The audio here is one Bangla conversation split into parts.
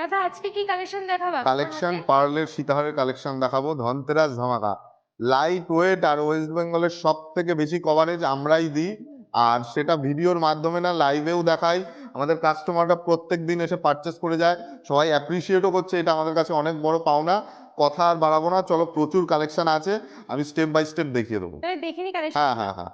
দাদা আজকে কি কালেকশন দেখাবো? কালেকশন? পার্লের সীতাহারের কালেকশন দেখাবো ধনতেরাস ধামাকা লাইট ওয়েট আর ওয়েস্ট বেঙ্গলের সব থেকে বেশি কভারেজ আমরাই দিই। আর সেটা ভিডিওর মাধ্যমে না লাইভেও দেখাই। আমাদের কাস্টমাররা প্রত্যেক দিন এসে পারচেস করে যায়। সবাই অ্যাপ্রিসিয়েটও করছে এটা আমাদের কাছে অনেক বড় পাওনা। কথা আর বাড়াবো না চলো প্রচুর কালেকশন আছে আমি স্টেপ বাই স্টেপ দেখিয়ে দেবো। হ্যাঁ হ্যাঁ হ্যাঁ।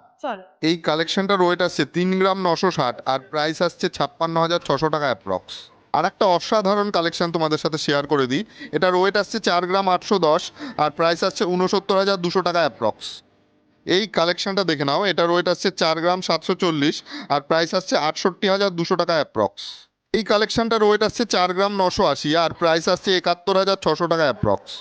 এই কালেকশনটার ওয়েট আসছে তিন গ্রাম নশো ষাট আর প্রাইস আসছে ছাপ্পান্ন হাজার ছশো টাকা অ্যাপ্রক্স আর একটা অসাধারণ কালেকশন তোমাদের সাথে শেয়ার করে দিই। এটার ওয়েট আসছে চার গ্রাম আটশো দশ, আর প্রাইস আসছে উনসত্তর হাজার দুশো টাকা অ্যাপ্রক্স এই কালেকশনটা দেখে নাও, এটার ওয়েট আসছে চার গ্রাম সাতশো চল্লিশ, আর প্রাইস আসছে আটষট্টি হাজার দুশো টাকা অ্যাপ্রক্স এই কালেকশনটার ওয়েট আসছে চার গ্রাম নশো আশি, আর প্রাইস আসছে একাত্তর হাজার ছশো টাকা অ্যাপ্রক্স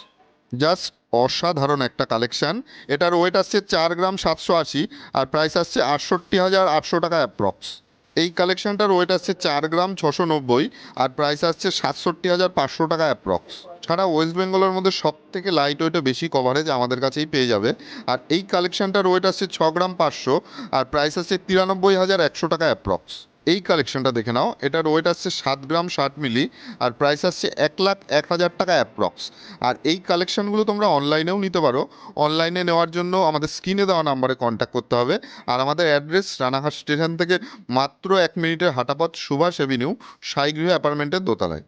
জাস্ট অসাধারণ একটা কালেকশন এটার ওয়েট আসছে চার গ্রাম সাতশো আশি, আর প্রাইস আসছে আটষট্টি হাজার আটশো টাকা অ্যাপ্রক্স এই কালেকশনটার ওয়েট আসছে চার গ্রাম ছশো নব্বই আর প্রাইস আসছে সাতষট্টি হাজার পাঁচশো টাকা অ্যাপ্রক্স ছাড়া ওয়েস্ট বেঙ্গলের মধ্যে সব থেকে লাইট ওয়েটে বেশি কভারেজ আমাদের কাছেই পেয়ে যাবে। আর এই কালেকশনটার ওয়েট আসছে ছ গ্রাম পাঁচশো আর প্রাইস আসছে তিরানব্বই হাজার একশো টাকা অ্যাপ্রক্স এই কালেকশনটা দেখে নাও। এটার ওয়েট আসছে সাত গ্রাম ষাট মিলি, আর প্রাইস আসছে এক লাখ এক হাজার টাকা অ্যাপ্রক্স আর এই কালেকশনগুলো তোমরা অনলাইনেও নিতে পারো। অনলাইনে নেওয়ার জন্য আমাদের স্ক্রিনে দেওয়া নাম্বারে কন্ট্যাক্ট করতে হবে। আর আমাদের অ্যাড্রেস রানাঘাট স্টেশন থেকে মাত্র এক মিনিটের হাঁটাপথ সুভাষ এভিনিউ সাইগৃহ অ্যাপার্টমেন্টের দোতলায়।